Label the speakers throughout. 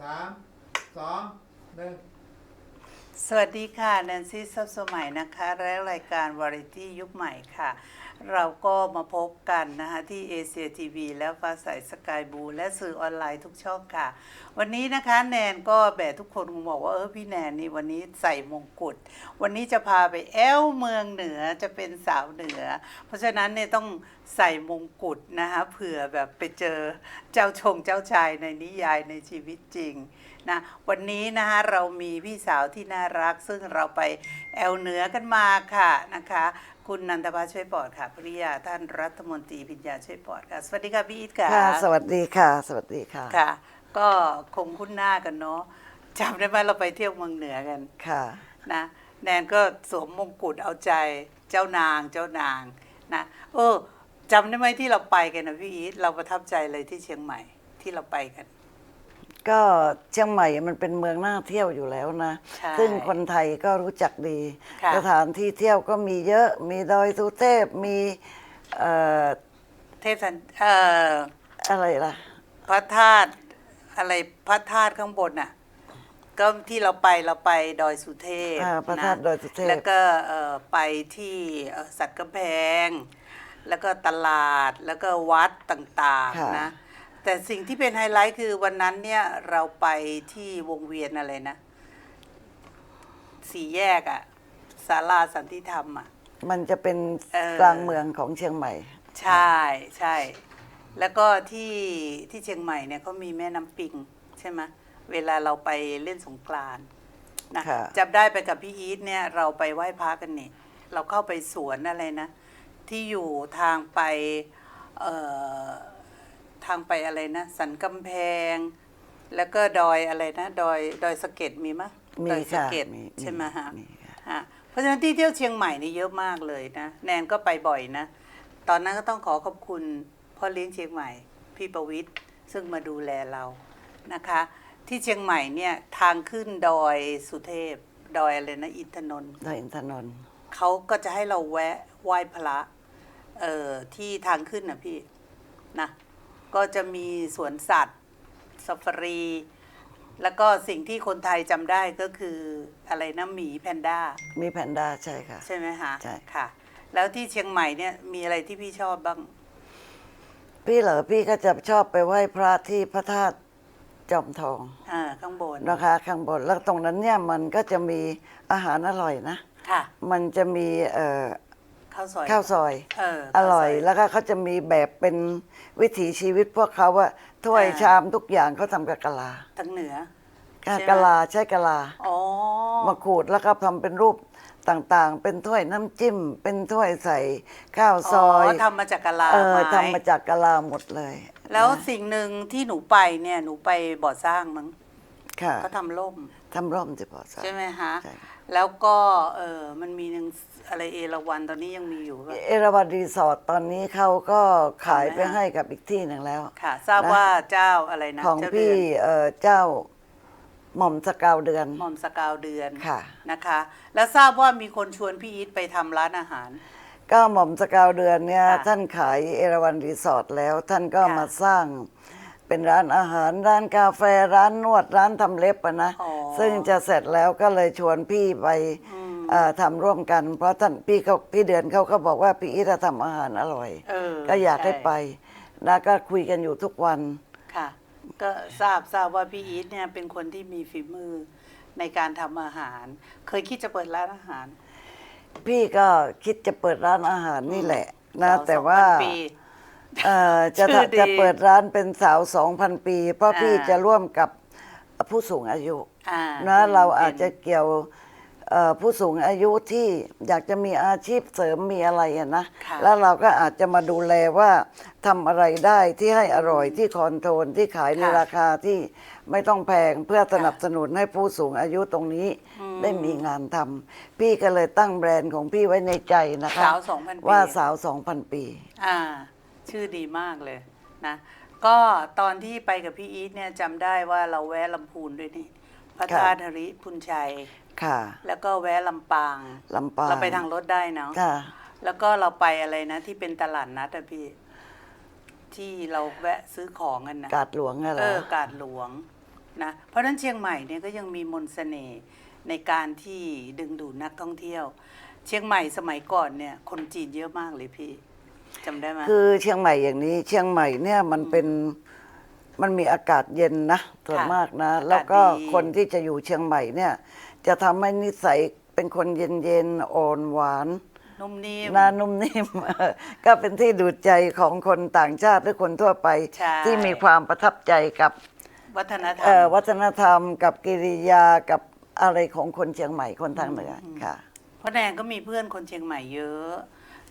Speaker 1: สามสองหนึ่ง
Speaker 2: สวัสดีค่ะแนนซี่ซับสมัยนะคะ และรายการวาไรตี้ยุคใหม่ค่ะ เราก็มาพบกันนะคะที่เอเชียทีวีและฟ้าใสสกายบูและสื่อออนไลน์ทุกช่องค่ะ วันนี้นะคะแนนก็แบบทุกคนคงบอกว่าเออพี่แนนนี่วันนี้ใส่มงกุฎวันนี้จะพาไปแอลเมืองเหนือจะเป็นสาวเหนือ เพราะฉะนั้นเนี่ยต้องใส่มงกุฎนะคะเผื่อแบบไปเจอเจ้าชงเจ้าชายในนิยายในชีวิตจริงนะวันนี้นะคะเรามีพี่สาวที่น่ารักซึ่งเราไปแอลเหนือกันมาค่ะนะคะ คุณนันทพัฒน์ช่วยปอดค่ะภริยาท่านรัฐมนตรีปิญญาช่วยปอดค่ะ สวัสดีค่ะพี่อีทค่ะ
Speaker 3: ค่ะ สวัสดีค่ะ สวัสดีค่ะ
Speaker 2: ค่ะ ก็คงคุ้นหน้ากันเนาะจำได้ไหมเราไปเที่ยวเมืองเหนือกัน
Speaker 3: ค่ะ
Speaker 2: นะแนนก็สวมมงกุฎเอาใจเจ้านางเจ้านางนะเออจำได้ไหมที่เราไปกันนะพี่อีทเราประทับใจเลยที่เชียงใหม่ที่เราไปกัน
Speaker 3: ก็เชียงใหม่มันเป็นเมืองน่าเที่ยวอยู่แล้วนะ
Speaker 2: ใช่
Speaker 3: ซึ่งคนไทยก็รู้จักดี
Speaker 2: ค่ะ
Speaker 3: สถานที่เที่ยวก็มีเยอะ มีดอยสุเทพ มีเอ่อ
Speaker 2: เทพสันเอ่อ
Speaker 3: อะไรล่ะ
Speaker 2: พระธาตุอะไรพระธาตุข้างบนน่ะ ก็ที่เราไปเราไปดอยสุเทพ
Speaker 3: อ่าพระธาตุ
Speaker 2: น
Speaker 3: ดอยสุเทพ
Speaker 2: แล้วก็เอ่อไปที่เอ่อสัตว์กำแพง แล้วก็ตลาดแล้วก็วัดต่าง
Speaker 3: ค่ะ
Speaker 2: ๆนะ แต่สิ่งที่เป็นไฮไลท์คือวันนั้นเนี่ยเราไปที่วงเวียนอะไรนะ สี่แยกอะศาลาสันติธรรมอะ
Speaker 3: มันจะเป็น
Speaker 2: เอ่อ
Speaker 3: กลางเมืองของเชียงใหม่
Speaker 2: ใช่ใช่ แล้วก็ที่ที่เชียงใหม่เนี่ยเขามีแม่น้ำปิง ใช่ไหมเวลาเราไปเล่นสงกรานต์นะ
Speaker 3: ค่ะ
Speaker 2: จำได้ไปกับพี่อีทเนี่ยเราไปไหว้พระกันนี่เราเข้าไปสวนอะไรนะ ที่อยู่ทางไปเอ่อ ทางไปอะไรนะ สันกำแพง แล้วก็ดอยอะไรนะ ดอยดอยสะเก็ดมีมะ
Speaker 3: มี
Speaker 2: ดอยสะ
Speaker 3: ค่ะ
Speaker 2: เก็ด
Speaker 3: มี
Speaker 2: ใช่ไหมฮะ
Speaker 3: มีค่ะ
Speaker 2: ฮะเพราะฉะนั้นที่เที่ยวเชียงใหม่นี่เยอะมากเลยนะ แนนก็ไปบ่อยนะ ตอนนั้นก็ต้องขอขอบคุณพ่อเลี้ยงเชียงใหม่ พี่ประวิทย์ซึ่งมาดูแลเรานะคะ ที่เชียงใหม่เนี่ยทางขึ้นดอยสุเทพ ดอยอะไรนะอินทนนท์
Speaker 3: ดอยอินทนนท์
Speaker 2: เขาก็จะให้เราแวะไหว้พระเอ่อที่ทางขึ้นนะพี่นะ ก็จะมีสวนสัตว์ซาฟารี แล้วก็สิ่งที่คนไทยจำได้ก็คืออะไรนะหมีแพนด้า
Speaker 3: มีแพนด้าใช่ค่ะ
Speaker 2: ใช่ไหมคะ
Speaker 3: ใช่
Speaker 2: ค่ะ แล้วที่เชียงใหม่เนี่ยมีอะไรที่พี่ชอบบ้าง
Speaker 3: พี่เหรอพี่ก็จะชอบไปไหว้พระที่พระธาตุจอมทอง
Speaker 2: อ่า ข้างบน
Speaker 3: นะคะข้างบนแล้วตรงนั้นเนี่ยมันก็จะมีอาหารอร่อยนะ
Speaker 2: ค่ะ
Speaker 3: มันจะมีเอ่อ
Speaker 2: ข้าวซอย
Speaker 3: ข้าวซอย
Speaker 2: เออ
Speaker 3: อ
Speaker 2: ข้าวซ
Speaker 3: ร่อยแล้วก็เขาจะมีแบบเป็นวิถีชีวิตพวกเขาอะถ้วย
Speaker 2: อ่า
Speaker 3: ชามทุกอย่างเขาทำกับกะลา
Speaker 2: ทางเหนือ
Speaker 3: กะ
Speaker 2: ใช่ไหม
Speaker 3: กะลาใช้กะลา
Speaker 2: อ๋อ
Speaker 3: มาขูดแล้วก็ทำเป็นรูปต่างๆ เป็นถ้วยน้ำจิ้ม เป็นถ้วยใส่ข้าวซอย
Speaker 2: ทำมาจากกะลา
Speaker 3: เออ
Speaker 2: ไม้
Speaker 3: ทำมาจากกะลาหมดเลย
Speaker 2: แล้ว
Speaker 3: นะ
Speaker 2: สิ่งหนึ่งที่หนูไปเนี่ยหนูไปบ่อสร้างมั้ง
Speaker 3: ค่ะ
Speaker 2: เขาทำร่ม
Speaker 3: ทำร่มจะพอสัก
Speaker 2: ใช่ไหมฮะ
Speaker 3: ใช่
Speaker 2: แล้วก็เออมันมีหนึ่ง อะไรเอราวันตอนนี้ยังมีอยู่ป่ะ
Speaker 3: เอราวัณรีสอร์ทตอนนี้เขาก็ขายไป
Speaker 2: ทำไหมฮะ
Speaker 3: ให้กับอีกที่หนึ่งแล้ว
Speaker 2: ค่ะ ทราบ
Speaker 3: นะ
Speaker 2: ว่าเจ้าอะไรนะ
Speaker 3: ของ
Speaker 2: เจ้า
Speaker 3: พี่
Speaker 2: เดือน
Speaker 3: เอ่อเจ้าหม่อมสกาวเดือน
Speaker 2: หม่อมสกาวเดือน
Speaker 3: ค่ะ
Speaker 2: นะคะ แล้วทราบว่ามีคนชวนพี่อีทไปทำร้านอาหาร
Speaker 3: ก็หม่อมสกาวเดือนเนี่ย
Speaker 2: ค่ะ
Speaker 3: ท่านขายเอราวันรีสอร์ทแล้วท่านก็
Speaker 2: ค่ะ
Speaker 3: มาสร้างเป็นร้านอาหารร้านกาแฟร้านนวดร้านทำเล็บอะนะ
Speaker 2: อ๋อ
Speaker 3: ซึ่งจะเสร็จแล้วก็เลยชวนพี่ไป
Speaker 2: อืม
Speaker 3: เอ่อ ทำร่วมกัน เพราะท่านพี่เขาพี่เดือนเขาก็บอกว่าพี่อีททำอาหารอร่อย
Speaker 2: เออ
Speaker 3: ก็อยากให้
Speaker 2: ช่
Speaker 3: ไปนะก็คุยกันอยู่ทุกวัน
Speaker 2: ค่ะ ก็ทราบทราบว่าพี่อีทเนี่ยเป็นคนที่มีฝีมือในการทำอาหาร เคยคิดจะเปิดร้านอาหาร
Speaker 3: พี่ก็คิดจะเปิดร้านอาหารนี่แหละนะ
Speaker 2: สาว
Speaker 3: แต่ว่า
Speaker 2: 2,000ปี
Speaker 3: เอ่อจะ
Speaker 2: ชื่อดี
Speaker 3: จะเปิดร้านเป็นสาวสองพันปี เพราะ
Speaker 2: อ่า
Speaker 3: พี่จะร่วมกับผู้สูงอายุ
Speaker 2: อ่า
Speaker 3: นะ
Speaker 2: ป็
Speaker 3: เราอาจจะ
Speaker 2: เป็น
Speaker 3: เกี่ยวเอ่อ ผู้สูงอายุที่อยากจะมีอาชีพเสริมมีอะไรอะนะ
Speaker 2: ค่ะ
Speaker 3: แล้วเราก็อาจจะมาดูแลว่าทำอะไรได้ที่ให้อร่อยที่คอนโทรลที่ขายใน
Speaker 2: ค่ะ
Speaker 3: ราคาที่ไม่ต้องแพงเพื่อสนับสนุนให้ผู้สูงอายุตรงนี้
Speaker 2: อืม
Speaker 3: ได้มีงานทำพี่ก็เลยตั้งแบรนด์ของพี่ไว้ในใจนะคะ
Speaker 2: สาว2,000ปี
Speaker 3: ว่าสาวสองพันปี
Speaker 2: อ่าชื่อดีมากเลยนะก็ตอนที่ไปกับพี่อีทเนี่ยจำได้ว่าเราแวะลำพูนด้วยนี่พระ
Speaker 3: ครับ
Speaker 2: ธาตุหริพุนชัย
Speaker 3: ค่ะ
Speaker 2: แล้วก็แวะลำปาง
Speaker 3: ลำปาง
Speaker 2: เราไปทางรถได้เนาะ
Speaker 3: ค่ะ
Speaker 2: แล้วก็เราไปอะไรนะ ที่เป็นตลาดนัดอะพี่ ที่เราแวะซื้อของกันนะ
Speaker 3: กาดหลวงอะเหร
Speaker 2: เอ
Speaker 3: อ
Speaker 2: อกาดหลวงนะเพราะฉะนั้นเชียงใหม่เนี่ยก็ยังมีมนต์เสน่ห์ในการที่ดึงดูดนักท่องเที่ยว เชียงใหม่สมัยก่อนเนี่ย คนจีนเยอะมากเลยพี่จำได้ไหม
Speaker 3: คือเชียงใหม่อย่างนี้ เชียงใหม่เนี่ยมันเป็นมันมีอากาศเย็นนะส่วน
Speaker 2: ค่ะ
Speaker 3: มากนะ
Speaker 2: อากาศ
Speaker 3: แล้วก็
Speaker 2: ดี
Speaker 3: คนที่จะอยู่เชียงใหม่เนี่ย จะทำให้นิสัยเป็นคนเย็นๆอ่อนหวาน
Speaker 2: นุ่มนิ่ม
Speaker 3: หนานุ่มนิ่ม ก็เป็นที่ดูดใจของคนต่างชาติหรือคนทั่วไป
Speaker 2: ใช่
Speaker 3: ที่มีความประทับใจกับ
Speaker 2: วัฒนธรร
Speaker 3: เอ่อ
Speaker 2: ม
Speaker 3: วัฒนธรรม กับกิริยากับอะไรของคนเชียงใหม่คนทางเหนืออค่ะ
Speaker 2: เพราะแนนก็มีเพื่อนคนเชียงใหม่เยอะ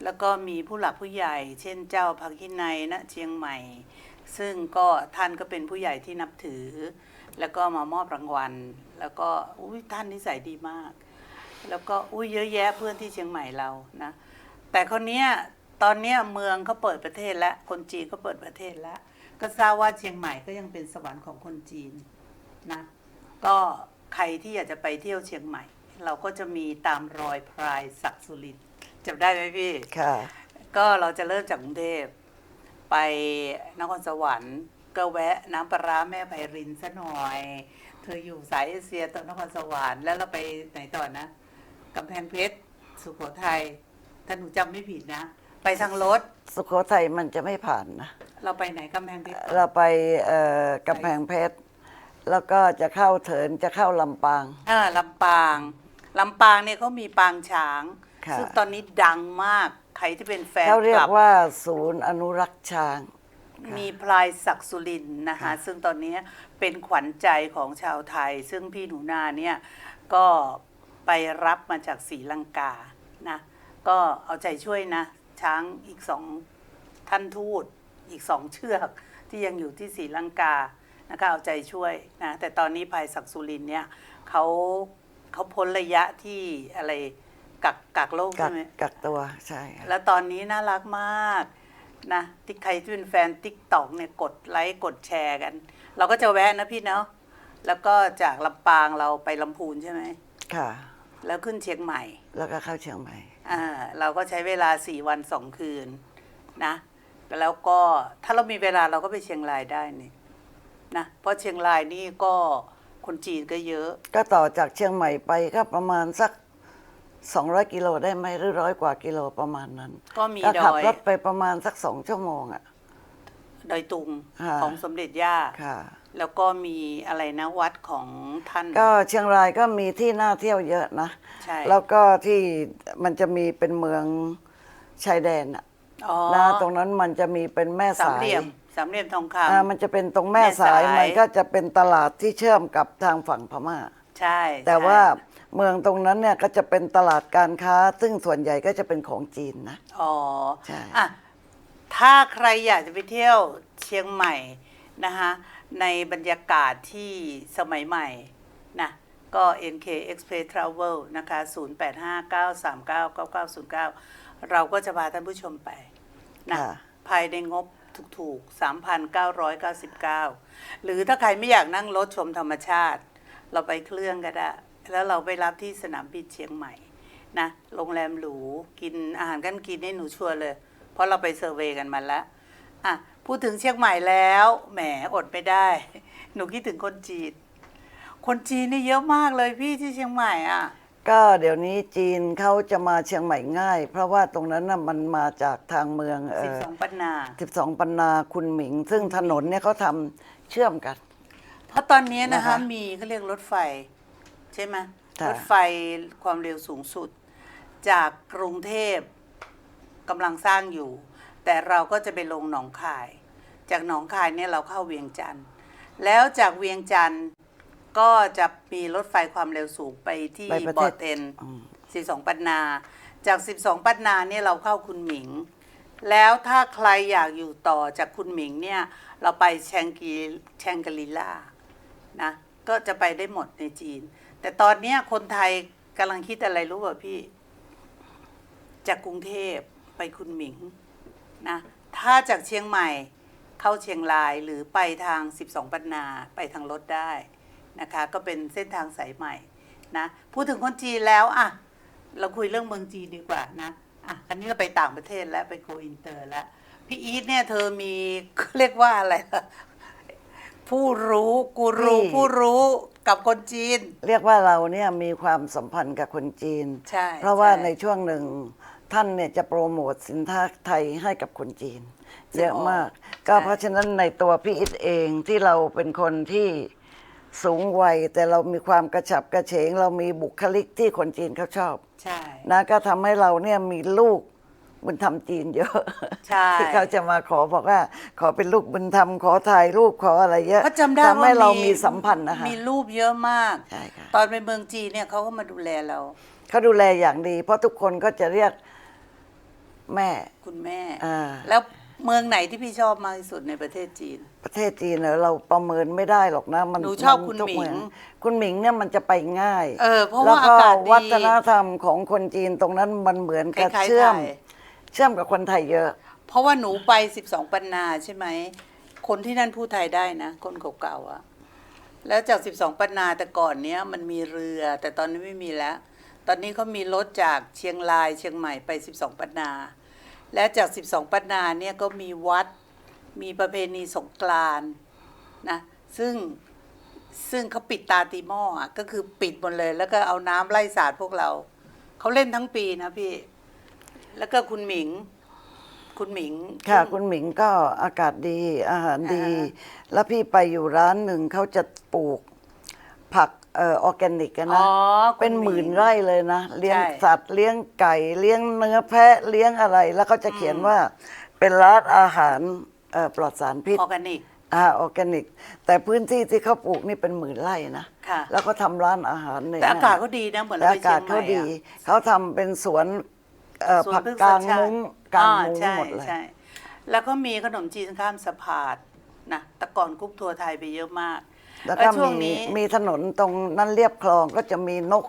Speaker 2: แล้วก็มีผู้หลักผู้ใหญ่ เช่นเจ้าพักขินัยณเชียงใหม่ ซึ่งก็ท่านก็เป็นผู้ใหญ่ที่นับถือ แล้วก็มามอบรางวัล แล้วก็อุ้ยท่านนิสัยดีมาก แล้วก็อุ้ยเยอะแยะเพื่อนที่เชียงใหม่เรานะแต่คนเนี้ยตอนเนี้ยเมืองเขาเปิดประเทศแล้วคนจีนก็เปิดประเทศแล้ว ก็ทราบว่าเชียงใหม่ก็ยังเป็นสวรรค์ของคนจีนนะก็ใครที่อยากจะไปเที่ยวเชียงใหม่ เราก็จะมีตามรอยพรายศักดิ์สุรินทร์จำได้ไหมพี่
Speaker 3: ค่ะ
Speaker 2: ก็เราจะเริ่มจากกรุงเทพไปนครสวรรค์ ก็แวะน้ำปลาร้าแม่ไพรินซะหน่อย เธออยู่สายเอเชียตอนนครสวรรค์แล้วเราไปไหนต่อนะกำแพงเพชรสุโขทัยถ้าหนูจำไม่ผิดนะ ไปทางรถ
Speaker 3: สุโขทัยมันจะไม่ผ่านนะ
Speaker 2: เราไปไหนกำแพงเพชรก่อน
Speaker 3: เราไปเอ่อกำแพงเพชรแล้วก็จะเข้าเถินจะเข้าลำปาง
Speaker 2: อ่าลำปางลำปางเนี่ยเขามีปางช้าง
Speaker 3: ค่ะ
Speaker 2: ซึ่งตอนนี้ดังมาก ใครที่เป็นแฟน
Speaker 3: เขาเรีย
Speaker 2: ค
Speaker 3: ก
Speaker 2: ลับ
Speaker 3: ว่าศูนย์อนุรักษ์ช้าง
Speaker 2: มีพลายศักดิ์สุรินทร์นะคะ
Speaker 3: ค่ะ
Speaker 2: ซึ่งตอนนี้เป็นขวัญใจของชาวไทย ซึ่งพี่หนูนาเนี่ยก็ไปรับมาจากศรีลังกานะก็เอาใจช่วยนะ ช้างอีกสองท่านทูตอีกสองเชือกที่ยังอยู่ที่ศรีลังกานะคะเอาใจช่วยนะแต่ตอนนี้พลายศักดิ์สุรินทร์เนี่ยเขาเขาพ้นระยะที่อะไรกักกักโรค
Speaker 3: กั
Speaker 2: ใช่
Speaker 3: ก
Speaker 2: ไหม
Speaker 3: กักตัวใช่ค่ะ
Speaker 2: แล้วตอนนี้น่ารักมาก นะที่ใครที่เป็นแฟนติ๊กตอกเนี่ยกดไลค์กดแชร์กัน เราก็จะแวะนะพี่เนาะแล้วก็จากลำปางเราไปลำพูนใช่ไหม
Speaker 3: ค่ะ
Speaker 2: แล้วขึ้นเชียงใหม่
Speaker 3: แล้วก็เข้าเชียงใหม่
Speaker 2: อ่าเราก็ใช้เวลาสี่วันสองคืนนะแล้วก็ถ้าเรามีเวลาเราก็ไปเชียงรายได้นี่นะเพราะเชียงรายนี่ก็คนจีนก็เยอะ
Speaker 3: ก็ต่อจากเชียงใหม่ไปก็ประมาณสัก 200 กิโลได้ไหมหรือร้อยกว่ากิโลประมาณนั้น
Speaker 2: ก็มี
Speaker 3: ก็
Speaker 2: ด
Speaker 3: ขับ
Speaker 2: อย
Speaker 3: รถไปประมาณสักสองชั่วโมงอะ
Speaker 2: ดอยตุง
Speaker 3: ค่ะ
Speaker 2: ของสมเด็จย่า
Speaker 3: ค่ะ
Speaker 2: แล้วก็มีอะไรนะวัดของท่าน
Speaker 3: ก็เชียงรายก็มีที่น่าเที่ยวเยอะนะ
Speaker 2: ใช่
Speaker 3: แล้วก็ที่มันจะมีเป็นเมืองชายแดนอะ
Speaker 2: อ๋อ
Speaker 3: นะตรงนั้นมันจะมีเป็นแม่
Speaker 2: สาม
Speaker 3: สาย
Speaker 2: เหลี่ยมสามเหลี่ยมทองค
Speaker 3: อ่ามันจะเป็นตรงแม่สาย
Speaker 2: แม่สาย
Speaker 3: มันก็จะเป็นตลาดที่เชื่อมกับทางฝั่งพม่าำ
Speaker 2: ใช่
Speaker 3: แต่
Speaker 2: ใช่
Speaker 3: ว่า เมืองตรงนั้นเนี่ยก็จะเป็นตลาดการค้า ซึ่งส่วนใหญ่ก็จะเป็นของจีนนะ
Speaker 2: อ๋อ
Speaker 3: ใช่
Speaker 2: อะถ้าใครอยากจะไปเที่ยวเชียงใหม่นะคะในบรรยากาศที่สมัยใหม่นะก็ NK Express Travel นะคะ 0859399909 เราก็จะพาท่านผู้ชมไปนะ
Speaker 3: ค่ะ
Speaker 2: ภายในงบถูกๆ 3,999 หรือถ้าใครไม่อยากนั่งรถชมธรรมชาติ เราไปเครื่องก็ได้ แล้วเราไปรับที่สนามบินเชียงใหม่นะโรงแรมหรูกินอาหารกันกินให้หนูชัวร์เลย เพราะเราไปเซอร์เวย์กันมาแล้วอะพูดถึงเชียงใหม่แล้วแหมอดไม่ได้ หนูคิดถึงคนจีนคนจีนนี่เยอะมากเลยพี่ที่เชียงใหม่อะ
Speaker 3: ก็เดี๋ยวนี้จีนเขาจะมาเชียงใหม่ง่าย เพราะว่าตรงนั้นน่ะมันมาจากทางเมืองเอ่อ
Speaker 2: 12ปันนา
Speaker 3: 12ปันนาคุณหมิง ซึ่งถนนเนี่ยเขาทำเชื่อมกัน
Speaker 2: เพราะตอนนี้นะคะ
Speaker 3: นะคะ
Speaker 2: มีเขาเรียกรถไฟ ใช่ไหม
Speaker 3: ค่ะ
Speaker 2: รถไฟความเร็วสูงสุด จากกรุงเทพกำลังสร้างอยู่ แต่เราก็จะไปลงหนองคาย จากหนองคายเนี่ยเราเข้าเวียงจันทร์แล้วจากเวียงจันทร์ก็จะมีรถไฟความเร็วสูงไปที่
Speaker 3: ไปประ
Speaker 2: บ
Speaker 3: เท
Speaker 2: อ
Speaker 3: ศ
Speaker 2: เต็น
Speaker 3: อืม
Speaker 2: 12 ปันนา จาก 12 ปันนาเนี่ยเราเข้าคุณหมิง แล้วถ้าใครอยากอยู่ต่อจากคุณหมิงเนี่ย เราไปแชงกีแชงกรีลานะ ก็จะไปได้หมดในจีน แต่ตอนเนี้ยคนไทยกำลังคิดอะไรรู้ป่ะพี่ จากกรุงเทพไปคุณหมิงนะถ้าจากเชียงใหม่เข้าเชียงรายหรือไปทาง 12ปันนาไปทางรถได้นะคะ ก็เป็นเส้นทางสายใหม่นะพูดถึงคนจีนแล้วอะเราคุยเรื่องเมืองจีนดีกว่านะอะอันนี้เราไปต่างประเทศแล้วไปโกอินเตอร์แล้วพี่อีทเนี่ยเธอมีเรียกว่าอะไรล่ะ ผู้รู้กูรู
Speaker 3: ที่
Speaker 2: ผู้รู้กับคนจีน
Speaker 3: เรียกว่าเราเนี่ยมีความสัมพันธ์กับคนจีน
Speaker 2: ใช่
Speaker 3: เพราะว่า
Speaker 2: ใช่
Speaker 3: ในช่วงหนึ่งท่านเนี่ยจะโปรโมทสินค้าไทยให้กับคนจีนเยอะมาก ก็เพราะฉะนั้นในตัวพี่อิทเองที่เราเป็นคนที่สูงวัย แต่เรามีความกระฉับกระเฉง เรามีบุคลิกที่คนจีนเขาชอบ
Speaker 2: ใช่
Speaker 3: นะก็ทำให้เราเนี่ยมีลูก บุญธรรมจีนเยอะ
Speaker 2: ใช่
Speaker 3: ที่เขาจะมาขอบอกว่า ขอเป็นลูกบุญธรรมขอถ่ายรูปขออะไรเยอะ
Speaker 2: ก็จำได้
Speaker 3: ทำให้
Speaker 2: ว่า
Speaker 3: เรามีสัมพันธ์นะคะ
Speaker 2: มีรูปเยอะมาก
Speaker 3: ใช่ค่ะ
Speaker 2: ตอนไปเมืองจีนเนี่ยเขาก็มาดูแลเรา
Speaker 3: เขาดูแลอย่างดี เพราะทุกคนก็จะเรียกแม่
Speaker 2: คุณแม่
Speaker 3: อ่า
Speaker 2: แล้วเมืองไหนที่พี่ชอบมากที่สุดในประเทศจีน
Speaker 3: ประเทศจีนเนี่ยเราประเมินไม่ได้หรอกนะ มัน
Speaker 2: หนูชอบ
Speaker 3: มั
Speaker 2: คุณ
Speaker 3: ทุก
Speaker 2: หมิง
Speaker 3: เอคุณหมิงเนี่ยมันจะไปง่าย
Speaker 2: เออเพราะ
Speaker 3: แล้ว
Speaker 2: ว่า
Speaker 3: ก็
Speaker 2: อากาศดี
Speaker 3: วัฒนธรรมของคนจีนตรงนั้นมันเหมือน
Speaker 2: ค
Speaker 3: กับ
Speaker 2: ล้ายๆ
Speaker 3: เชื่อม
Speaker 2: ไทย
Speaker 3: เชื่อมกับคนไทยเยอะ
Speaker 2: เพราะว่าหนูไป 12 ปันนาใช่ไหม คนที่นั่นพูดไทยได้นะ คนเก่าๆอะแล้วจาก 12 ปันนาแต่ก่อนเนี้ยมันมีเรือ แต่ตอนนี้ไม่มีแล้ว ตอนนี้เขามีรถจากเชียงรายเชียงใหม่ไป 12 ปันนา และจาก 12 ปันนาเนี่ยก็มีวัด มีประเพณีสงกรานต์นะ ซึ่งซึ่งเขาปิดตาตีหม้ออะก็คือปิดหมดเลย แล้วก็เอาน้ำไล่สาดพวกเรา เขาเล่นทั้งปีนะพี่ แล้วก็คุณหมิง คุณหมิง
Speaker 3: ค่ะ
Speaker 2: ซึ่ง
Speaker 3: คุณหมิงก็อากาศดีอาหารดี
Speaker 2: อ่า
Speaker 3: แล้วพี่ไปอยู่ร้านหนึ่งเขาจะปลูกผักเอ่อออร์แกนิกอะ
Speaker 2: อ๋
Speaker 3: นะ
Speaker 2: อคุณ
Speaker 3: เป็นหมื่นไร่เลยนะ เลี้ยง
Speaker 2: ใช่
Speaker 3: สัตว์เลี้ยงไก่เลี้ยงเนื้อแพะเลี้ยงอะไร แล้วเขาจะเขียนว่าเป็นร้านอาหารเอ่อปลอดสารพิษ
Speaker 2: ออร์แกนิก
Speaker 3: อ่าออร์แกนิก แต่พื้นที่ที่เขาปลูกนี่เป็นหมื่นไร่นะ
Speaker 2: ค่ะ
Speaker 3: แล้วก็ทำร้านอาหารเนี่ย
Speaker 2: แต่อากาศเขาดีนะ เหมือน
Speaker 3: แล้ว
Speaker 2: เราไป
Speaker 3: อา
Speaker 2: เชี
Speaker 3: กายศ
Speaker 2: งให
Speaker 3: เขา
Speaker 2: ม่
Speaker 3: ดี
Speaker 2: อะ
Speaker 3: เขาทำเป็นสวน เอ่อ
Speaker 2: สวน
Speaker 3: ผัก
Speaker 2: พฤษ
Speaker 3: กลาง
Speaker 2: ชติ
Speaker 3: มุ้งกลาง
Speaker 2: อ่
Speaker 3: มุ้ง
Speaker 2: ใช่
Speaker 3: หมดเลย
Speaker 2: ใช่แล้วก็มีขนมจีนข้ามสะพานนะแต่ก่อนกรุ๊ปทัวร์ไทยไปเยอะมาก
Speaker 3: แล้วก็
Speaker 2: ช่วง
Speaker 3: มี
Speaker 2: นี้
Speaker 3: มีถนนตรงนั้นเรียบคลองก็จะมีนก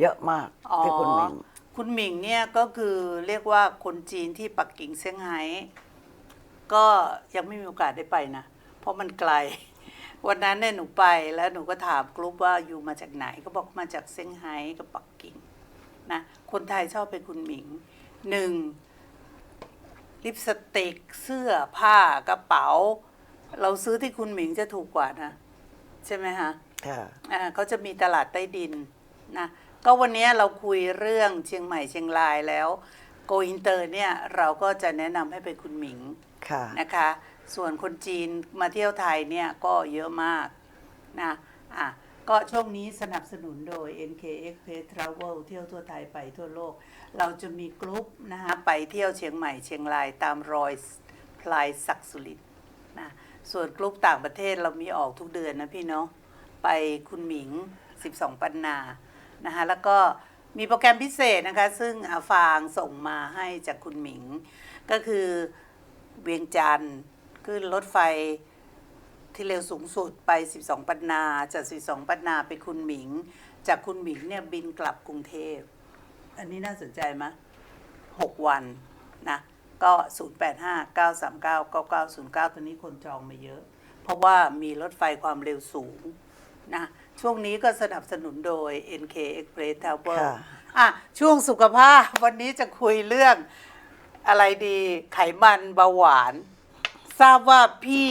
Speaker 3: เยอะมาก
Speaker 2: อ๋อ
Speaker 3: ที่คุณหมิง
Speaker 2: คุณหมิงเนี่ยก็คือเรียกว่าคนจีนที่ปักกิ่งเซี่ยงไฮ้ก็ยังไม่มีโอกาสได้ไปนะ เพราะมันไกล วันนั้นเนี่ยหนูไปแล้วหนูก็ถามกรุ๊ปว่าอยู่มาจากไหน ก็บอกมาจากเซี่ยงไฮ้กับปักกิ่ง นะคนไทยชอบไปคุณหมิงหนึ่งลิปสติกเสื้อผ้ากระเป๋า เราซื้อที่คุณหมิงจะถูกกว่านะ ใช่ไหมฮะ
Speaker 3: ค่ะ
Speaker 2: อ่าเขาจะมีตลาดใต้ดินนะก็วันนี้เราคุยเรื่องเชียงใหม่เชียงรายแล้วโกอินเตอร์เนี่ยเราก็จะแนะนำให้ไปคุณหมิง
Speaker 3: ค่ะ
Speaker 2: นะคะ ส่วนคนจีนมาเที่ยวไทยเนี่ยก็เยอะมากนะอะ ก็ช่วงนี้สนับสนุนโดย NK Express Travel เที่ยวทั่วไทยไปทั่วโลก เราจะมีกรุ๊ปนะคะไปเที่ยวเชียงใหม่เชียงรายตามรอยพลายศักสุรินทร์นะส่วนกรุ๊ปต่างประเทศเรามีออกทุกเดือนนะพี่เนาะไปคุณหมิง 12 ปันนานะคะแล้วก็มีโปรแกรมพิเศษนะคะ ซึ่งอาฟางส่งมาให้จากคุณหมิง ก็คือเวียงจันทร์ขึ้นรถไฟ ที่เร็วสูงสุดไป 12 ปันนา จาก 12 ปันนาไปคุณหมิง จากคุณหมิงเนี่ยบินกลับกรุงเทพ อันนี้น่าสนใจไหมหกวันนะก็ 085 939 9909 ตัวนี้คนจองมาเยอะ เพราะว่ามีรถไฟความเร็วสูงนะช่วงนี้ก็สนับสนุนโดย NK Express Travel
Speaker 3: ค่ะ
Speaker 2: อะ ช่วงสุขภาพวันนี้จะคุยเรื่องอะไรดีไขมันเบาหวาน ทราบว่าพี่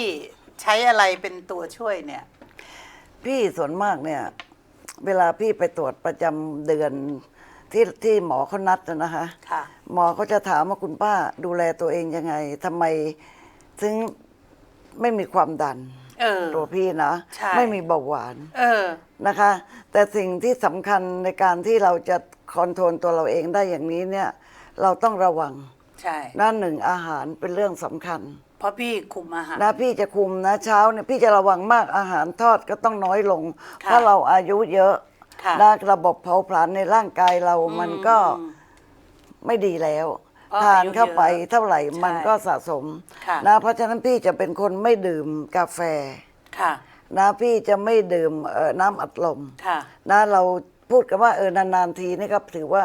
Speaker 2: ใช้อะไรเป็นตัวช่วยเนี่ย
Speaker 3: พี่ส่วนมากเนี่ย เวลาพี่ไปตรวจประจำเดือนที่ที่หมอเขานัดนะนะคะ
Speaker 2: ค่ะ
Speaker 3: หมอเขาจะถามว่าคุณป้าดูแลตัวเองยังไงทำไมถึงไม่มีความดัน
Speaker 2: เออ
Speaker 3: ตัวพี่นะ
Speaker 2: ใช่
Speaker 3: ไม่มีเบาหวาน
Speaker 2: เออ
Speaker 3: นะคะ แต่สิ่งที่สำคัญในการที่เราจะคอนโทรลตัวเราเองได้อย่างนี้เนี่ย เราต้องระวัง
Speaker 2: ใช่
Speaker 3: นะหนึ่งอาหารเป็นเรื่องสำคัญ
Speaker 2: เพราะพี่คุมอาหาร
Speaker 3: นะพี่จะคุมนะเช้าเนี่ยพี่จะระวังมากอาหารทอดก็ต้องน้อยลง
Speaker 2: ค่ะ
Speaker 3: เพราะเราอายุเยอะ
Speaker 2: ค่ะ
Speaker 3: นะระบบเผาผลาญในร่างกายเรามันก็
Speaker 2: อืม
Speaker 3: ไม่ดีแล้ว
Speaker 2: อ๋อ
Speaker 3: ทานเข้าไป
Speaker 2: อายุเยอะ
Speaker 3: เท่าไหร่
Speaker 2: ใช่
Speaker 3: มันก็สะสม
Speaker 2: ค่ะ
Speaker 3: นะเพราะฉะนั้นพี่จะเป็นคนไม่ดื่มกาแฟ
Speaker 2: ค่ะ
Speaker 3: นะพี่จะไม่ดื่มเอ่อน้ำอัดลม
Speaker 2: ค่ะ
Speaker 3: นะเราพูดกันว่าเออนานๆทีนี่ก็ถือว่า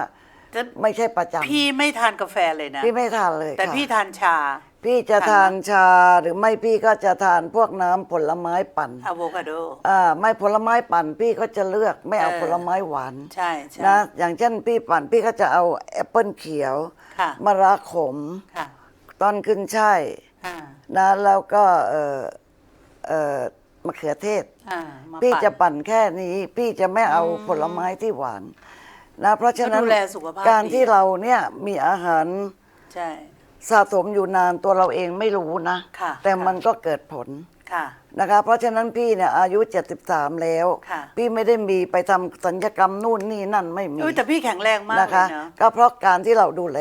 Speaker 2: จะ
Speaker 3: ไม่ใช่ประจำ
Speaker 2: พี่ไม่ทานกาแฟเลยนะ
Speaker 3: พี่ไม่ทานเลย
Speaker 2: แต่
Speaker 3: ค่ะ
Speaker 2: พี่ทานชา
Speaker 3: พี่จะ
Speaker 2: ทา
Speaker 3: ทานนชาหรือไม่พี่ก็จะทานพวกน้ำผลไม้ปั่น
Speaker 2: อะโวคาโด
Speaker 3: อ่าไม่ผลไม้ปั่นพี่ก็จะเลือกไม่เอา
Speaker 2: เออ
Speaker 3: ผลไม้หวาน
Speaker 2: ใช่ใช่
Speaker 3: นะอย่างเช่นพี่ปั่นพี่ก็จะเอาแอปเปิลเขียว
Speaker 2: ค่ะ
Speaker 3: มะระขม
Speaker 2: ค่ะ
Speaker 3: ต้นขึ้นช่าย
Speaker 2: อ่า
Speaker 3: นะแล้วก็เออเออมะเขือเทศ
Speaker 2: อ่ามา
Speaker 3: พี่
Speaker 2: ปั่น
Speaker 3: จะปั่นแค่นี้ พี่จะไม่เอาผลไม้ที่หวานนะเพราะฉะนั้น
Speaker 2: ก็ดูแลสุขภาพ
Speaker 3: การ
Speaker 2: ดี
Speaker 3: ที่เราเนี่ยมีอาหาร
Speaker 2: ใช่
Speaker 3: สะสมอยู่นานตัวเราเองไม่รู้นะ
Speaker 2: ค่ะ
Speaker 3: แต่
Speaker 2: ค่ะ
Speaker 3: มันก็เกิดผล
Speaker 2: ค่ะ
Speaker 3: นะคะ เพราะฉะนั้นพี่เนี่ยอายุ 73 แล้ว
Speaker 2: ค่ะ
Speaker 3: พี่ไม่ได้มีไปทำสัญญกรรมนู่นนี่นั่นไม่มี
Speaker 2: อุ้ยแต่พี่แข็งแรงมาก
Speaker 3: นะ
Speaker 2: เลย
Speaker 3: คะ
Speaker 2: เนาะ
Speaker 3: ก็เพราะการที่เราดูแล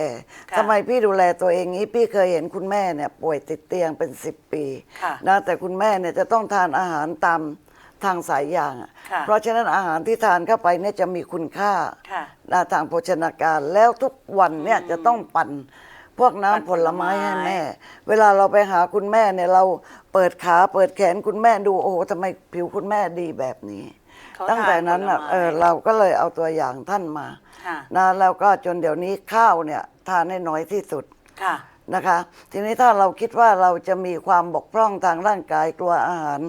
Speaker 2: ค่ะ
Speaker 3: ทำไมพี่ดูแลตัวเองนี้พี่เคยเห็นคุณแม่เนี่ยป่วยติดเตียงเป็น 10 ปี
Speaker 2: ค่ะ
Speaker 3: นะแต่คุณแม่เนี่ยจะต้องทานอาหารตามทางสายยางอะ
Speaker 2: ค่ะ
Speaker 3: เพราะฉะนั้นอาหารที่ทานเข้าไปเนี่ยจะมีคุณค่า
Speaker 2: ค่ะ
Speaker 3: นะทางโภชนาการแล้วทุกวันเนี่ยจะต้องปั่น พวกน้ำ
Speaker 2: ปั่น
Speaker 3: ผลไม้
Speaker 2: ผลไม้
Speaker 3: ให้แม่ เวลาเราไปหาคุณแม่เนี่ยเราเปิดขาเปิดแขนคุณแม่ดูโอ้โหทำไมผิวคุณแม่ดีแบบนี้
Speaker 2: เขา
Speaker 3: ตั้งแต่นั้น
Speaker 2: ทา
Speaker 3: อะ
Speaker 2: ผลไม้
Speaker 3: เออเราก็เลยเอาตัวอย่างท่านมา
Speaker 2: ค่ะ
Speaker 3: นะแล้วก็จนเดี๋ยวนี้ข้าวเนี่ยทานให้น้อยที่สุด
Speaker 2: ค่ะ
Speaker 3: นะคะทีนี้ถ้าเราคิดว่าเราจะมีความบกพร่องทางร่างกายกลัวอาหาร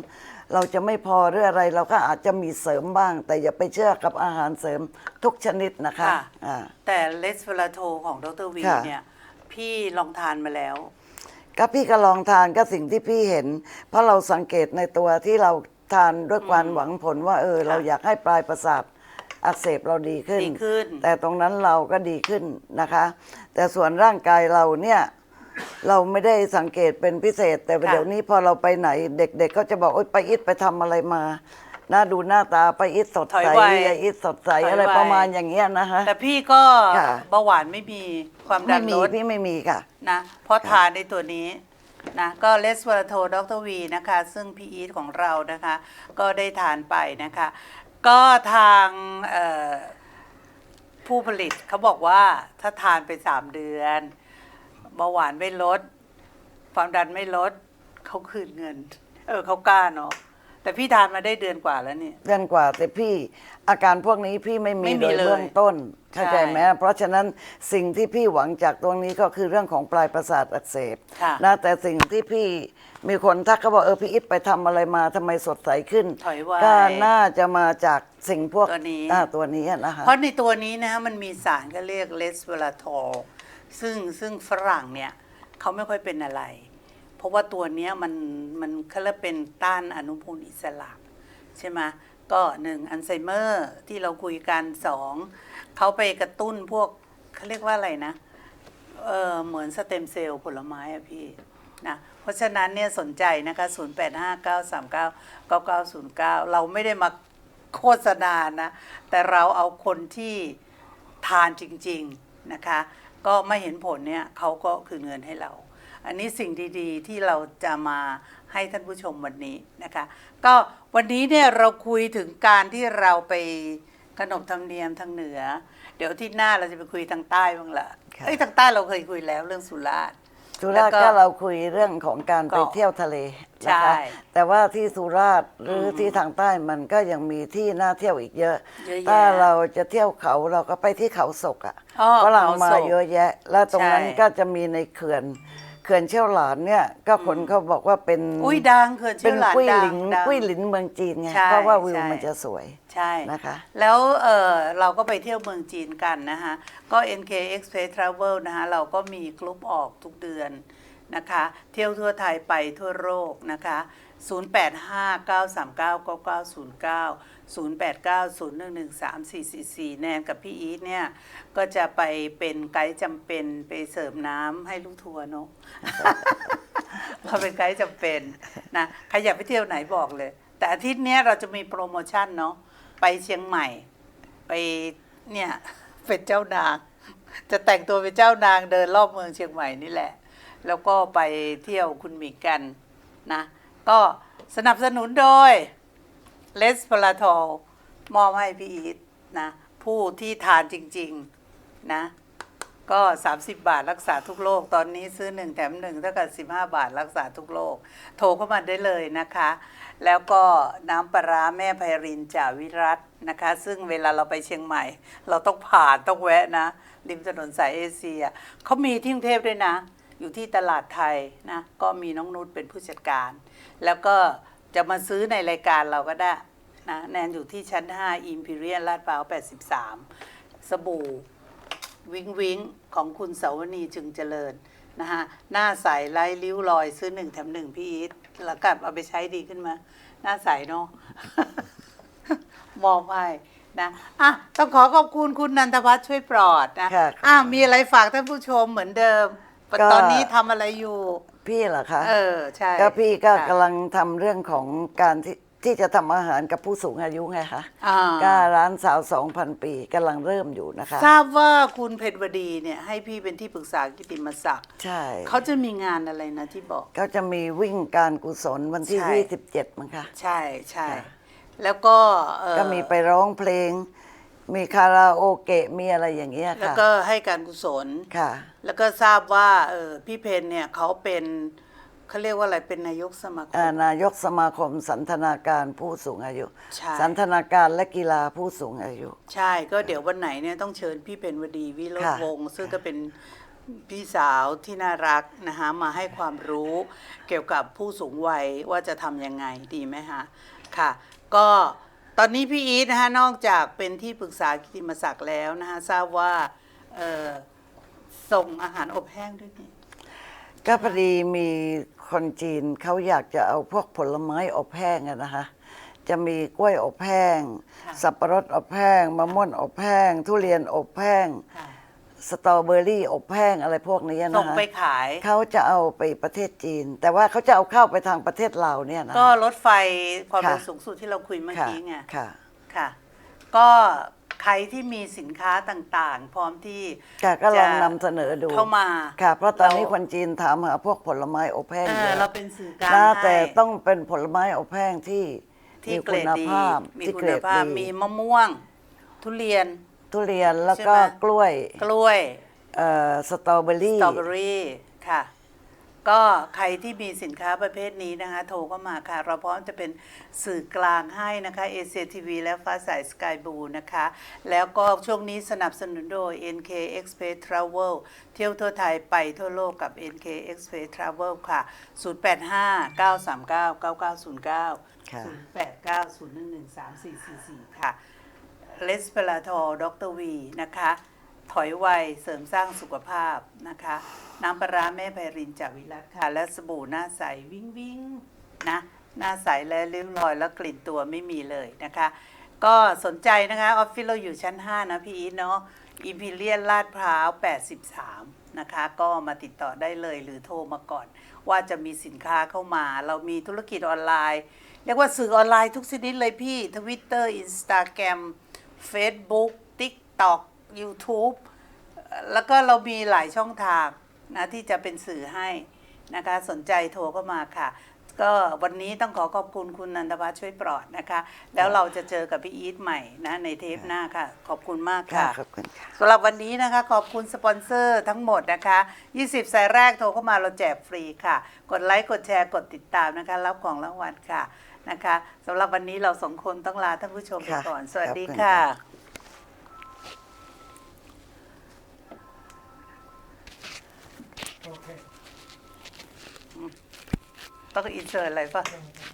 Speaker 3: เราจะไม่พอหรืออะไร เราก็อาจจะมีเสริมบ้าง แต่อย่าไปเชื่อกับอาหารเสริมทุกชนิดนะคะ
Speaker 2: ค่ะ
Speaker 3: อ่า
Speaker 2: แต่เลสเวลาโทของดรวี
Speaker 3: ค่ะ
Speaker 2: เนี่ย พี่ลองทานมาแล้ว
Speaker 3: ก็พี่ก็ลองทานก็สิ่งที่พี่เห็น เพราะเราสังเกตในตัวที่เราทานด้วยความหวังผลว่าเออ เราอยากให้ปลายประสาทอักเสบเราดีขึ้น
Speaker 2: ดีขึ้น
Speaker 3: แต่ตรงนั้นเราก็ดีขึ้นนะคะ แต่ส่วนร่างกายเราเนี่ยเราไม่ได้สังเกตเป็นพิเศษ แต่
Speaker 2: ค่ะ
Speaker 3: เดี๋ยวนี้พอเราไปไหนเด็ก ๆ ก็จะบอกโอ๊ยไปอิดไปทำอะไรมา หน้าดูหน้าตาไปอิดสด
Speaker 2: ถอย
Speaker 3: ใส
Speaker 2: วัย
Speaker 3: ยายอิดสดใส
Speaker 2: ถอย
Speaker 3: อะไร
Speaker 2: วัย
Speaker 3: ประมาณอย่างเงี้ยนะคะ
Speaker 2: แต่พี่ก็
Speaker 3: ค่ะ
Speaker 2: เบาหวานไม่มีความดั
Speaker 3: ไม่
Speaker 2: น
Speaker 3: มี
Speaker 2: ลด
Speaker 3: พี่ไม่มีค่ะ
Speaker 2: นะเพราะทานในตัวนี้นะก็เลสเวลาโทดรวีนะคะ ซึ่งพี่อีทของเรานะคะ ก็ได้ทานไปนะคะ ก็ทางเอ่อผู้ผลิตเขาบอกว่าถ้าทานไปสามเดือนเบาหวานไม่ลด ความดันไม่ลดเขาคืนเงิน เออเขากล้าเนาะ แต่พี่ทานมาได้เดือนกว่าแล้วนี่
Speaker 3: เดือนกว่าแต่พี่อาการพวกนี้พี่ไม่มี
Speaker 2: ไม่มี
Speaker 3: โดย
Speaker 2: เลย
Speaker 3: เบื้องต้นเข้าใจ
Speaker 2: ใช่
Speaker 3: ไหมเพราะฉะนั้นสิ่งที่พี่หวังจากตรงนี้ก็คือเรื่องของปลายประสาทอักเสบ
Speaker 2: ค่ะ
Speaker 3: นะแต่สิ่งที่พี่มีคนทักเขาบอกเออพี่อิทไปทำอะไรมาทำไมสดใสขึ้น
Speaker 2: ถอยวัย
Speaker 3: ก็น่าจะมาจากสิ่งพวก
Speaker 2: ตัวนี้
Speaker 3: อ่าตัวนี้นะคะ
Speaker 2: เพราะในตัวนี้นะมันมีสารก็เรียกเลสเวลาทอลซึ่งซึ่งฝรั่งเนี่ยเขาไม่ค่อยเป็นอะไร เพราะว่าตัวเนี้ยมันมันเขาเรียกเป็นต้านอนุมูลอิสระใช่ไหมก็หนึ่งอัลไซเมอร์ที่เราคุยกันสองเขาไปกระตุ้นพวกเขาเรียกว่าอะไรนะเออเหมือนสเต็มเซลล์ผลไม้อะพี่นะเพราะฉะนั้นเนี่ยสนใจนะคะ 0859399909 เราไม่ได้มาโฆษณานะ แต่เราเอาคนที่ทานจริง ๆ นะคะ ก็ไม่เห็นผลเนี่ยเขาก็คืนเงินให้เรา อันนี้สิ่งดีๆ ที่เราจะมาให้ท่านผู้ชมวันนี้นะคะ ก็วันนี้เนี่ยเราคุยถึงการที่เราไปขนบธรรมเนียมทางเหนือ เดี๋ยวอาที่หน้าเราจะไปคุยทางใต้บ้างละ
Speaker 3: ค่ะ
Speaker 2: เอ้ยทางใต้เราเคยคุยแล้วเรื่องสุราษฎร์
Speaker 3: สุราษฎร์
Speaker 2: แล้วก็
Speaker 3: ก็เราคุยเรื่องของการไป
Speaker 2: เกาะ
Speaker 3: เที่ยวทะเลนะคะ
Speaker 2: ใช่
Speaker 3: แต่ว่าที่สุราษฎร์หรืออที่ทางใต้มันก็ยังมีที่น่าเที่ยวอีกเยอะ
Speaker 2: เยอะแยะ
Speaker 3: ถ้าเราจะเที่ยวเขาเราก็ไปที่เขาศกอะ
Speaker 2: อ๋อ
Speaker 3: ฝรั่ง
Speaker 2: เขา
Speaker 3: มา
Speaker 2: ศก
Speaker 3: เยอะแยะ แล้วตรงนั้น
Speaker 2: ใช่
Speaker 3: ก็จะมีในเขื่อน เขื่อนเชี่ยวหลานเนี่ยก็คนเขาบอกว่าเป็น
Speaker 2: อุ้ยดังเขื่อน
Speaker 3: เป็
Speaker 2: เชี่ย
Speaker 3: น
Speaker 2: วหลาน
Speaker 3: กุ้ย
Speaker 2: ดั
Speaker 3: ห
Speaker 2: ง
Speaker 3: ลิน
Speaker 2: ดัง
Speaker 3: กุ้ยหลินเมืองจีนไง
Speaker 2: ใช่
Speaker 3: เพราะว่าวิว
Speaker 2: ใช่
Speaker 3: มันจะสวย
Speaker 2: ใช่
Speaker 3: นะคะ
Speaker 2: แล้วเออเราก็ไปเที่ยวเมืองจีนกันนะคะก็ NK Express Travel นะคะเราก็มีกรุ๊ปออกทุกเดือนนะคะ เที่ยวทั่วไทยไปทั่วโลกนะคะ 0859399909 0890113444 แนนกับพี่อีทเนี่ย ก็จะไปเป็นไกด์จำเป็นไปเสิร์ฟน้ำให้ลูกทัวร์เนาะเราเป็นไกด์จำเป็นนะใครอยากไปเที่ยวไหนบอกเลย แต่อาทิตย์นี้เราจะมีโปรโมชั่นเนาะไปเชียงใหม่ ไปเนี่ยเป็นเจ้านาง จะแต่งตัวเป็นเจ้านางเดินรอบเมืองเชียงใหม่นี่แหละ แล้วก็ไปเที่ยวคุณหมิกันนะ ก็สนับสนุนโดย เลสพลาทอลมอบให้พี่อีทนะ ผู้ที่ทานจริง ๆ นะ ก็ 30 บาทรักษาทุกโรคตอนนี้ซื้อ 1 แถม1เท่ากับ 15 บาทรักษาทุกโรคโทรเข้ามาได้เลยนะคะ แล้วก็น้ำปลาร้าแม่ไพรินจ่าวิรัตนะคะ ซึ่งเวลาเราไปเชียงใหม่ เราต้องผ่านต้องแวะนะ ริมถนนสายเอเชียเขามีที่กรุงเทพด้วยนะ อยู่ที่ตลาดไทยนะ ก็มีน้องนุชเป็นผู้จัดการ แล้วก็ จะมาซื้อในรายการเราก็ได้นะแนนอยู่ที่ชั้น 5 Imperial ลาดพร้าว 83 สบู่วิงวิงของคุณเสาวนีจึงเจริญนะคะหน้าใสไร้ริ้วรอยซื้อหนึ่งแถมหนึ่งพี่อีทแล้วกลับเอาไปใช้ดีขึ้นมา หน้าใสเนาะมอบให้นะอะต้องขอขอบคุณคุณนันทวัฒน์ช่วยปลอดนะ
Speaker 3: ค่ะ
Speaker 2: อะมีอะไรฝากท่านผู้ชมเหมือนเดิม
Speaker 3: ก็
Speaker 2: ตอนนี้ทำอะไรอยู่
Speaker 3: พี่เหรอคะ
Speaker 2: เออใช่
Speaker 3: ก็พี่ก็
Speaker 2: ค่ะ
Speaker 3: กำลังทำเรื่องของการที่ที่จะทำอาหารกับผู้สูงอายุไงคะ
Speaker 2: อ่า
Speaker 3: ก็ร้านสาวสองพันปีกำลังเริ่มอยู่นะคะ
Speaker 2: ทราบว่าคุณเพชรวดีเนี่ยให้พี่เป็นที่ปรึกษากิตติมศักดิ์
Speaker 3: ใช่
Speaker 2: เขาจะมีงานอะไรนะที่บอก
Speaker 3: ก็จะมีวิ่งการกุศลวันที่
Speaker 2: ใช่
Speaker 3: ยี่สิบเจ็ดมั้งคะ
Speaker 2: ใช่ใช่
Speaker 3: ค่ะ
Speaker 2: แล้วก็เอ่อ
Speaker 3: ก็มีไปร้องเพลง มีคาราโอเกะมีอะไรอย่างเงี้ย
Speaker 2: แล้ว
Speaker 3: ค่ะ
Speaker 2: ก็ให้การกุศล
Speaker 3: ค่ะ
Speaker 2: แล้วก็ทราบว่าเออพี่เพนเนี่ยเขาเป็นเขาเรียกว่าอะไรเป็นนายกสมาค
Speaker 3: อ่าม นายกสมาคมสันทนาการผู้สูงอายุ
Speaker 2: ใช่
Speaker 3: สันทนาการและกีฬาผู้สูงอายุ
Speaker 2: ใช่ก็เดี๋ยววันไหนเนี่ยต้องเชิญพี่เพนวดีวิโรจ
Speaker 3: ค่ะ
Speaker 2: น์วงศ์ซึ่งก็เป็นพี่สาวที่น่ารักนะคะมาให้ความรู้เกี่ยวกับผู้สูงวัยว่าจะทำยังไงดีไหมคะค่ะ ก็ ตอนนี้พี่อีทนะคะนอกจากเป็นที่ปรึกษากิตติมศักดิ์แล้วนะคะทราบว่าเอ่อส่งอาหารอบแห้งด้วยนี่
Speaker 3: ก็พอดีมีคนจีนเขาอยากจะเอาพวกผลไม้อบแห้งอะนะคะ จะมีกล้วยอบแห้ง
Speaker 2: ค่ะ
Speaker 3: สับปะรดอบแห้งมะม่วงอบแห้ง ทุเรียนอบแห้ง
Speaker 2: ค่ะ
Speaker 3: สตรอเบอรี่อบแห้งอะไรพวกนี้
Speaker 2: ส่
Speaker 3: นะ
Speaker 2: ง
Speaker 3: คะ
Speaker 2: ไปขาย
Speaker 3: เขาจะเอาไปประเทศจีน แต่ว่าเขาจะเอาเข้าไปทางประเทศลาวเนี่ยนะ
Speaker 2: ก็รถไฟความเร็ว
Speaker 3: ค่ะ
Speaker 2: สูงสุดที่เราคุยเมื่อ
Speaker 3: ค่ะ
Speaker 2: กี้ไง
Speaker 3: ค่ะ
Speaker 2: ค่ะ ก็ใครที่มีสินค้าต่างๆ พร้อมที่
Speaker 3: ค่ะก็ลอง
Speaker 2: จะ
Speaker 3: นำเสนอดู
Speaker 2: เข้ามา
Speaker 3: ค่ะเพราะตอนนี้
Speaker 2: เรา
Speaker 3: คนจีนถามหาพวกผลไม้อบแห้ง
Speaker 2: เอ
Speaker 3: เย
Speaker 2: อ
Speaker 3: อะ
Speaker 2: เราเป็นสื่อกลาง
Speaker 3: นะ
Speaker 2: ให้
Speaker 3: แต่ต้องเป็นผลไม้อบแห้งที่
Speaker 2: ที่
Speaker 3: มี
Speaker 2: เกร
Speaker 3: คุ
Speaker 2: ด
Speaker 3: ณ
Speaker 2: ดี
Speaker 3: ภาพ
Speaker 2: มี
Speaker 3: ที่
Speaker 2: คุ
Speaker 3: เกร
Speaker 2: ณ
Speaker 3: ด
Speaker 2: ภาพ
Speaker 3: ดี
Speaker 2: มีมะม่วง ทุเรียน
Speaker 3: ทุเรียนแล้วก็
Speaker 2: ใช่ไหม
Speaker 3: กล้วย
Speaker 2: กล้วย
Speaker 3: เอ่อสตรอเบอ
Speaker 2: ส
Speaker 3: รี่
Speaker 2: ตรอเบอรี่ค่ะ ก็ใครที่มีสินค้าประเภทนี้นะคะ โทรเข้ามาค่ะ เราพร้อมจะเป็นสื่อกลางให้นะคะเอเชียทีวีและฟ้าสายสกายบูนะคะ แล้วก็ช่วงนี้สนับสนุนโดย NK Express Travel เที่ยวทั่วไทยไปทั่วโลกกับ NK Express Travel ค่ะ 085 939 9909
Speaker 3: ค่ะ
Speaker 2: 089 011 3444 ค่ะ เลสเปลาทอดอกเตอร์วีนะคะ ถอยไวเสริมสร้างสุขภาพนะคะ น้ำปลาร้าแม่ไพรินจากวิรัตค่ะ และสบู่หน้าใสวิ่งวิ่งนะ หน้าใสและริ้วรอยแล้วกลิ่นตัวไม่มีเลยนะคะ ก็สนใจนะคะ ออฟฟิศเราอยู่ชั้น 5 นะพี่อีทเนาะอิมพีเรียนลาดพร้าว 83 นะคะ ก็มาติดต่อได้เลยหรือโทรมาก่อน ว่าจะมีสินค้าเข้ามา เรามีธุรกิจออนไลน์ เรียกว่าสื่อออนไลน์ทุกชนิดเลยพี่ Twitter Instagram Facebook TikTok YouTube แล้วก็เรามีหลายช่องทางนะที่จะเป็นสื่อให้นะคะสนใจโทรเข้ามาค่ะ ก็วันนี้ต้องขอขอบคุณคุณนันทวัฒน์ช่วยปลอดนะคะ แล้วเราจะเจอกับพี่อีทใหม่นะในเทปหน้าค่ะ ขอบคุณมาก
Speaker 3: ค่ะ
Speaker 2: ค่ะ
Speaker 3: ขอบคุณค่ะ
Speaker 2: สำหรับวันนี้นะคะขอบคุณสปอนเซอร์ทั้งหมดนะคะ 20 สายแรกโทรเข้ามาเราแจกฟรีค่ะ กดไลค์ กดแชร์ กดติดตามนะคะ รับของรางวัลค่ะ นะคะสำหรับวันนี้เราสองคนต้องลาท่านผู้ชมไป
Speaker 3: ค่ะ
Speaker 2: ก่อน สวัสดี
Speaker 3: ขอบคุณ
Speaker 2: ค่ะ
Speaker 3: ค่ะ
Speaker 1: โอเค
Speaker 2: ต้องอินเสิร์ตอะไรป่ะ